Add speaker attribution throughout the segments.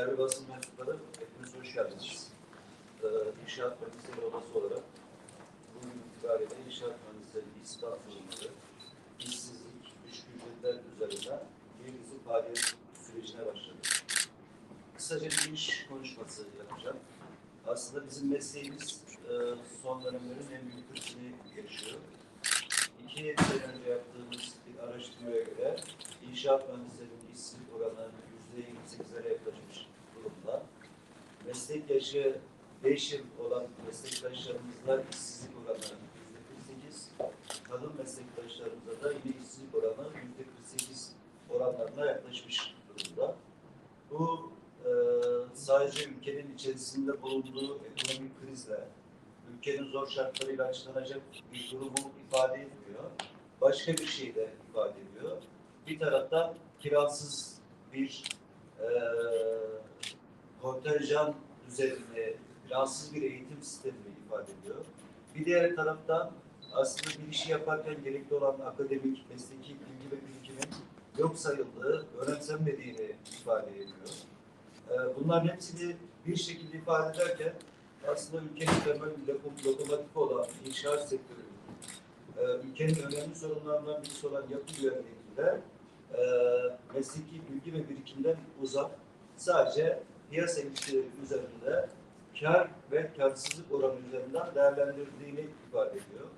Speaker 1: Değerli basın mensupları, hepiniz hoş geldiniz. Ee, İnşaat Mühendisleri Odası olarak bugün itibariyle inşaat mühendisleri istihdam sorunları, işsizlik, düşük ücretler üzerine bir dizi faaliyet sürecine başladık. Kısaca bir iş konuşması yapacağım. Aslında bizim mesleğimiz e, son dönemlerin en büyük krizini yaşıyor. İki sene önce yaptığımız bir araştırmaya göre inşaat mühendislerinin işsizlik yüzde 28'lere yaklaşmış durumda. Meslek yaşı 5 yıl olan meslektaşlarımızda işsizlik oranı yüzde 48, kadın meslektaşlarımızda da yine işsizlik oranı yüzde 48 oranlarına yaklaşmış durumda. Bu e, sadece ülkenin içerisinde bulunduğu ekonomik krizle, ülkenin zor şartlarıyla açıklanacak bir durumu ifade etmiyor. Başka bir şey de ifade ediyor. Bir taraftan kirasız bir e, kontenjan düzenini, kirasız bir eğitim sistemini ifade ediyor. Bir diğer taraftan aslında bir işi yaparken gerekli olan akademik, mesleki bilgi ve birikimin yok sayıldığı, önemsenmediğini ifade ediyor. E, bunların hepsini bir şekilde ifade ederken aslında ülkenin temel lokomotifi olan inşaat sektörü, e, ülkenin önemli sorunlarından birisi olan yapı güvenliğinde mesleki bilgi ve birikimden uzak, sadece piyasa ilişkileri üzerinde kar ve karsızlık oranı üzerinden değerlendirildiğini ifade ediyor.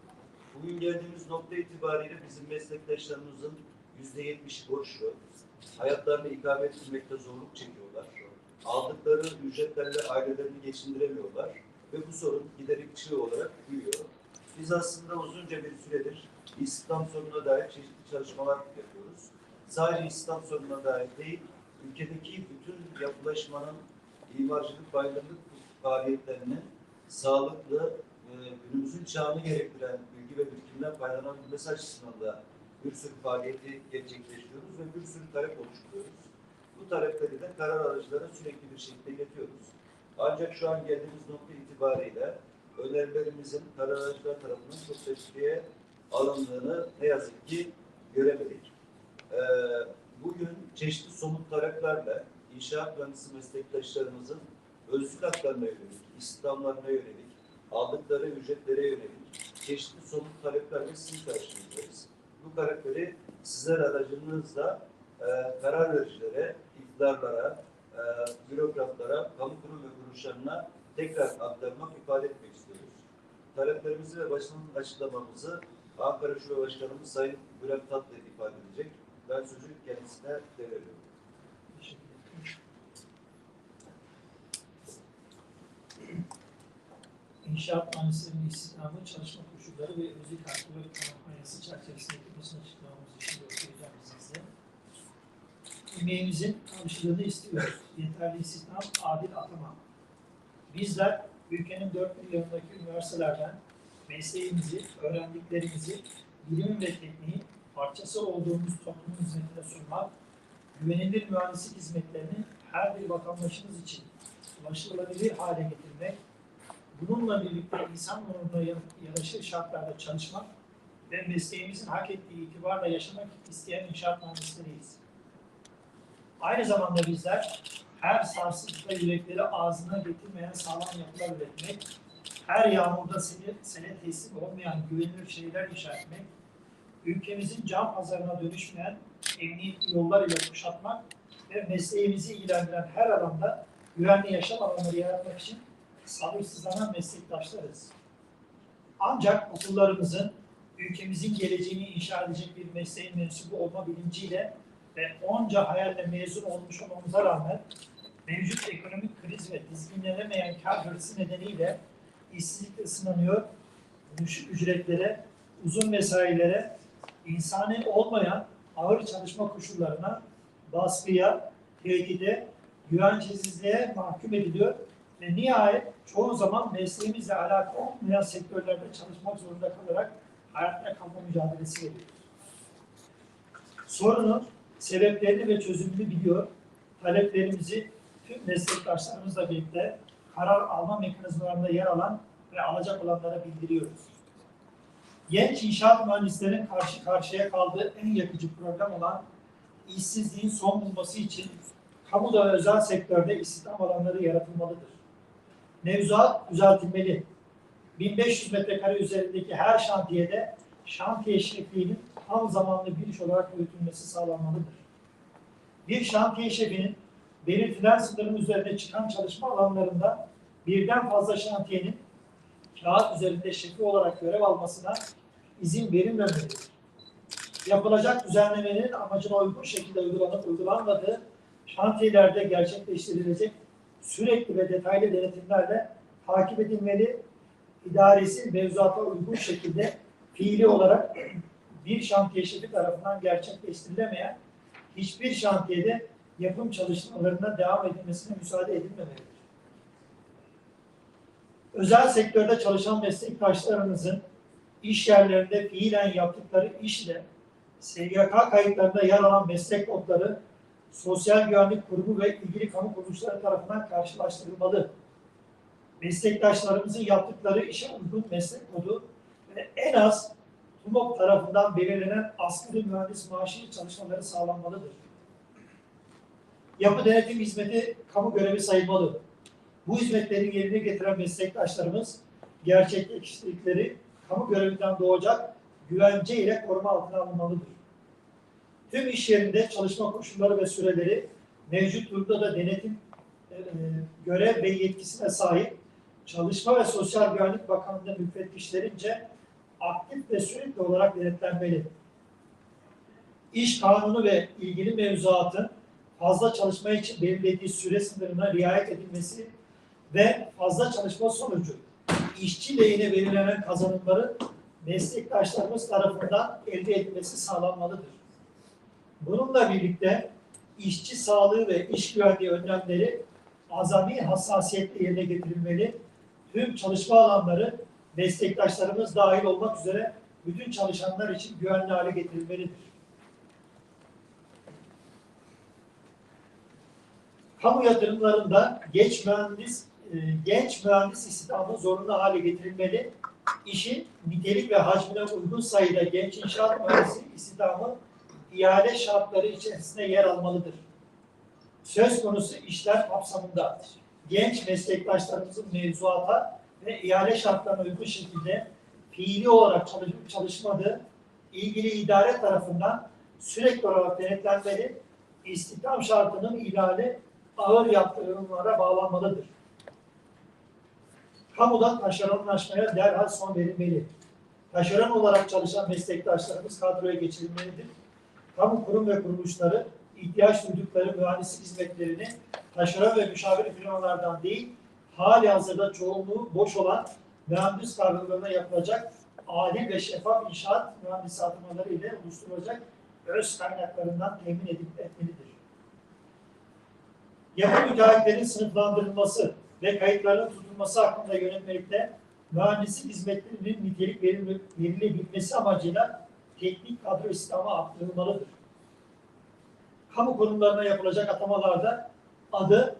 Speaker 1: Bugün geldiğimiz nokta itibariyle bizim meslektaşlarımızın yüzde yetmişi borçlu, hayatlarını ikame ettirmekte zorluk çekiyorlar aldıkları ücretlerle ailelerini geçindiremiyorlar ve bu sorun giderek çığ olarak büyüyor. Biz aslında uzunca bir süredir istihdam sorununa dair çeşitli çalışmalar yapıyoruz. Sadece istihdam sorununa dair değil, ülkedeki bütün yapılaşmanın imarcılık, bayramlık faaliyetlerinin sağlıklı, e, günümüzün çağını gerektiren bilgi ve birikimden faydalanabilmesi açısından da bir sürü faaliyeti gerçekleştiriyoruz ve bir sürü talep oluşturuyoruz. Bu talepleri de karar alıcılara sürekli bir şekilde iletiyoruz. Ancak şu an geldiğimiz nokta itibariyle önerilerimizin karar alıcılar tarafından çok tepkiye alındığını ne yazık ki göremedik. Ee, bugün çeşitli somut taleplerle inşaat mühendisi meslektaşlarımızın özlük haklarına yönelik, istihdamlarına yönelik, aldıkları ücretlere yönelik çeşitli somut taleplerle sizin karşınızdayız. Bu talepleri sizler aracınızla e, karar vericilere, iktidarlara, e, bürokratlara, kamu kurum ve kuruluşlarına tekrar aktarmak, ifade etmek istiyoruz. Taleplerimizi ve basın açıklamamızı Ankara Şube Başkanımız Sayın Bülent Tatlı ifade edecek. Ben sözü kendisine devrediyorum.
Speaker 2: İnşaat mühendislerinin istihdamı, çalışma koşulları ve özel hakları kampanyası çerçevesinde basın açıklamamız için göstereceğim size. Emeğimizin karşılığını istiyoruz. Yeterli istihdam, adil atama. Bizler ülkenin dört bir yanındaki üniversitelerden mesleğimizi, öğrendiklerimizi, bilimin ve tekniğin parçası olduğumuz toplumun hizmetine sunmak, güvenilir mühendislik hizmetlerini her bir vatandaşımız için ulaşılabilir hale getirmek, bununla birlikte insan onuruna ya- yaraşır şartlarda çalışmak ve mesleğimizin hak ettiği itibarla yaşamak isteyen inşaat mühendisleriyiz. Aynı zamanda bizler her sarsıntıda yürekleri ağzına getirmeyen sağlam yapılar üretmek, her yağmurda sene, sene teslim olmayan güvenilir şeyler inşa etmek, ülkemizin cam pazarına dönüşmeyen emniyetli yollar ile kuşatmak ve mesleğimizi ilgilendiren her alanda güvenli yaşam alanları yaratmak için sabırsızlanan meslektaşlarız. Ancak okullarımızın ülkemizin geleceğini inşa edecek bir mesleğin mensubu olma bilinciyle ve onca hayalle mezun olmuş olmamıza rağmen mevcut ekonomik kriz ve dizginlenemeyen kar hırsı nedeniyle işsizlikle sınanıyor, düşük ücretlere, uzun mesailere, insani olmayan ağır çalışma koşullarına, baskıya, tehdide, güvencesizliğe mahkum ediliyor ve nihayet çoğu zaman mesleğimizle alakalı olmayan sektörlerde çalışmak zorunda kalarak hayatta kalma mücadelesi veriyoruz. Sorunun sebeplerini ve çözümünü biliyor, taleplerimizi tüm meslektaşlarımızla birlikte karar alma mekanizmalarında yer alan ve alacak olanlara bildiriyoruz. Genç inşaat mühendislerin karşı karşıya kaldığı en yakıcı program olan işsizliğin son bulması için kamuda ve özel sektörde istihdam alanları yaratılmalıdır. Mevzuat düzeltilmeli. 1500 metrekare üzerindeki her şantiyede şantiye şefliğinin tam zamanlı bir iş olarak yürütülmesi sağlanmalıdır. Bir şantiye şefinin belirtilen sınırın üzerine çıkan çalışma alanlarında birden fazla şantiyenin kağıt üzerinde şefi olarak görev almasına izin verilmemelidir. Yapılacak düzenlemenin amacına uygun şekilde uygulanıp uygulanmadığı şantiyelerde gerçekleştirilecek sürekli ve detaylı denetimlerle takip edilmeli, idaresi mevzuata uygun şekilde fiili olarak bir şantiye şefi tarafından gerçekleştirilemeyen hiçbir şantiyede yapım çalışmalarına devam edilmesine müsaade edilmemelidir. Özel sektörde çalışan meslektaşlarımızın iş yerlerinde fiilen yaptıkları işle SGK kayıtlarında yer alan meslek kodları Sosyal Güvenlik Kurumu ve ilgili kamu kuruluşları tarafından karşılaştırılmalı. Meslektaşlarımızın yaptıkları işe uygun meslek kodu ve en az TUMOP tarafından belirlenen asgari mühendis maaşı çalışmaları sağlanmalıdır. Yapı denetim hizmeti kamu görevi sayılmalı. Bu hizmetleri yerine getiren meslektaşlarımız gerçekleştirdikleri kamu görevinden doğacak güvence ile koruma altına alınmalıdır. Tüm iş yerinde çalışma koşulları ve süreleri mevcut durumda da denetim e, görev ve yetkisine sahip Çalışma ve Sosyal Güvenlik Bakanlığı müfettişlerince aktif ve sürekli olarak denetlenmeli. İş kanunu ve ilgili mevzuatın fazla çalışma için belirlediği süre sınırına riayet edilmesi ve fazla çalışma sonucu işçi lehine belirlenen kazanımların meslektaşlarımız tarafından elde edilmesi sağlanmalıdır. Bununla birlikte işçi sağlığı ve iş güvenliği önlemleri azami hassasiyetle yerine getirilmeli. Tüm çalışma alanları meslektaşlarımız dahil olmak üzere bütün çalışanlar için güvenli hale getirilmelidir. Kamu yatırımlarında genç mühendis e, genç mühendis istihdamı zorunlu hale getirilmeli. İşin nitelik ve hacmine uygun sayıda genç inşaat mühendisi istihdamı ihale şartları içerisinde yer almalıdır. Söz konusu işler kapsamında genç meslektaşlarımızın mevzuata ve ihale şartlarına uygun şekilde fiili olarak çalışıp çalışmadığı ilgili idare tarafından sürekli olarak denetlenmeli, istihdam şartının ihlali ağır yaptırımlara bağlanmalıdır. Kamudan taşeronlaşmaya derhal son verilmeli. Taşeron olarak çalışan meslektaşlarımız kadroya geçirilmelidir. Kamu kurum ve kuruluşları ihtiyaç duydukları mühendislik hizmetlerini taşeron ve müşavir firmalardan değil, hali hazırda çoğunluğu boş olan mühendis kadrolarına yapılacak adil ve şeffaf inşaat mühendisi atamaları ile oluşturulacak öz kaynaklarından temin edip etmelidir. Yapı müteahhitlerin sınıflandırılması ve kayıtlarının tutulması hakkında yönetmelikte mühendislik hizmetlerinin nitelik verilebilmesi amacıyla teknik kadro istihdamı arttırılmalıdır. Kamu kurumlarına yapılacak atamalarda adı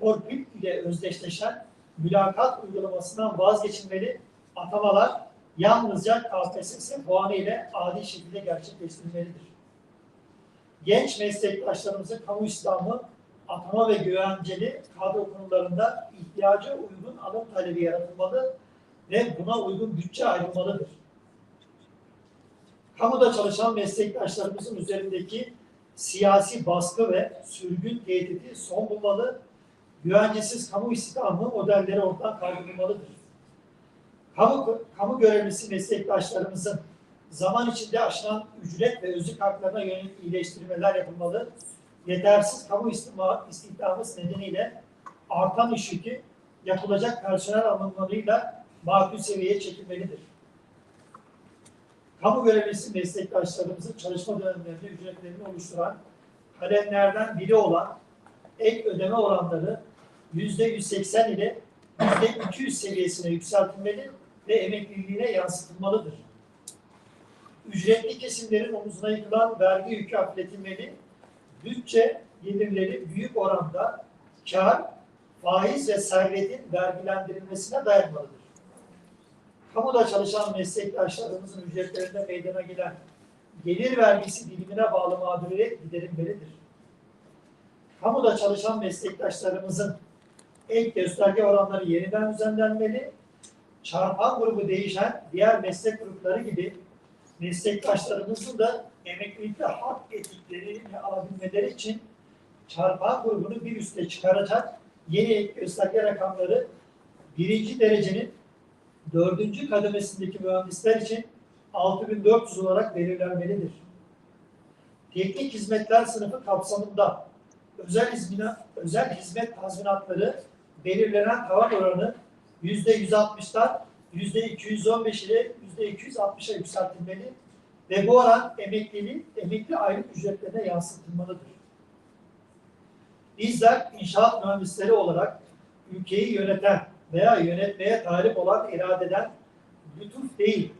Speaker 2: torpil ile özdeşleşen mülakat uygulamasından vazgeçilmeli, atamalar yalnızca KPSS puanı ile adil şekilde gerçekleştirilmelidir. Genç meslektaşlarımızın kamu istihdamı atama ve güvenceli kadro konularında ihtiyaca uygun alım talebi yaratılmalı ve buna uygun bütçe ayrılmalıdır. Kamuda çalışan meslektaşlarımızın üzerindeki siyasi baskı ve sürgün tehdidi son bulmalı, güvencesiz kamu istihdamı modelleri ortadan kaldırılmalıdır. Kamu, kamu görevlisi meslektaşlarımızın zaman içinde aşılan ücret ve özlük haklarına yönelik iyileştirmeler yapılmalı, yetersiz kamu istihdamı, nedeniyle artan iş yükü yapılacak personel alımlarıyla makul seviyeye çekilmelidir. Kamu görevlisi meslektaşlarımızın çalışma dönemlerinde ücretlerini oluşturan kalemlerden biri olan ek ödeme oranları yüzde 180 ile yüzde 200 seviyesine yükseltilmeli ve emekliliğine yansıtılmalıdır. Ücretli kesimlerin omuzuna yıkılan vergi yükü hafifletilmeli, bütçe gelirleri büyük oranda kar, faiz ve servetin vergilendirilmesine dayanmalıdır. Kamuda çalışan meslektaşlarımızın ücretlerinde meydana gelen gelir vergisi dilimine bağlı mağduriyet giderilmelidir. kamuda çalışan meslektaşlarımızın ek gösterge oranları yeniden düzenlenmeli. Çarpan grubu değişen diğer meslek grupları gibi meslektaşlarımızın da emeklilikte hak etiklerini alabilmeleri için çarpan grubunu bir üste çıkaracak yeni gösterge rakamları birinci derecenin dördüncü kademesindeki mühendisler için 6400 olarak belirlenmelidir. Teknik hizmetler sınıfı kapsamında özel hizmine, özel hizmet tazminatları belirlenen tavan oranı yüzde 160'dan yüzde 215 ile yüzde 260'a yükseltilmeli ve bu oran emekliliğin emekli aylık ücretlerine yansıtılmalıdır. Bizler inşaat mühendisleri olarak ülkeyi yöneten veya yönetmeye talip olan iradeden lütuf değil,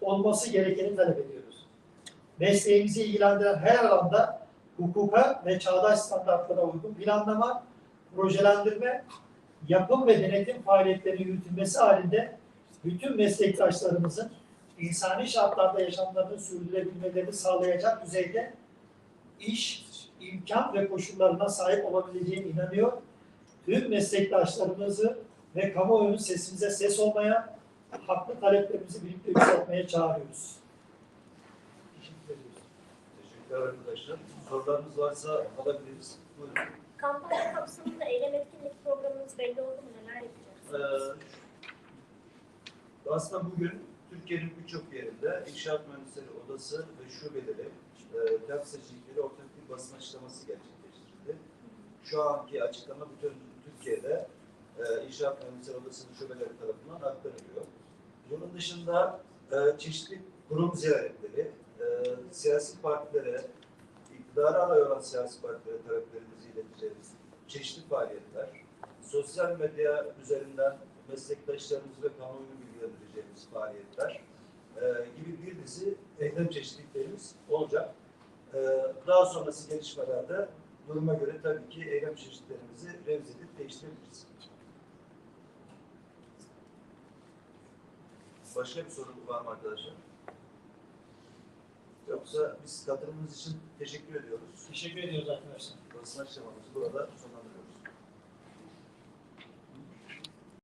Speaker 2: olması gerekeni talep ediyoruz. Mesleğimizi ilgilendiren her alanda hukuka ve çağdaş standartlara uygun planlama, projelendirme, yapım ve denetim faaliyetleri yürütülmesi halinde bütün meslektaşlarımızın insani şartlarda yaşamlarını sürdürebilmelerini sağlayacak düzeyde iş, imkan ve koşullarına sahip olabileceğine inanıyor. Tüm meslektaşlarımızı ve kamuoyunun sesimize ses olmaya, haklı taleplerimizi birlikte yükseltmeye çağırıyoruz.
Speaker 1: Teşekkürler arkadaşlar. Sorularınız varsa alabiliriz. Buyurun.
Speaker 3: Kampanya kapsamında eylem etkinlik programımız belli oldu mu? Neler yapacağız?
Speaker 1: Ee, aslında bugün Türkiye'nin birçok yerinde İnşaat Mühendisleri Odası ve şubeleri e, tem seçicileri ortak bir basın açıklaması gerçekleştirildi. Şu anki açıklama bütün Türkiye'de e, İnşaat Mühendisleri Odası'nın şubeleri tarafından aktarılıyor. Bunun dışında e, çeşitli kurum ziyaretleri, e, siyasi partilere, iktidara aday olan siyasi partilere taleplerimizi ileteceğimiz çeşitli faaliyetler, sosyal medya üzerinden meslektaşlarımızı ve kamuoyunu bilgilendireceğimiz faaliyetler e, gibi bir dizi eylem çeşitliliklerimiz olacak. E, daha sonrası gelişmelerde duruma göre tabii ki eylem çeşitlerimizi revz edip değiştirebiliriz. Başka bir sorun var mı arkadaşlar? Yoksa biz katılımınız için teşekkür ediyoruz.
Speaker 2: Teşekkür ediyoruz arkadaşlar.
Speaker 1: Basın açıklamamızı burada sonlandırıyoruz.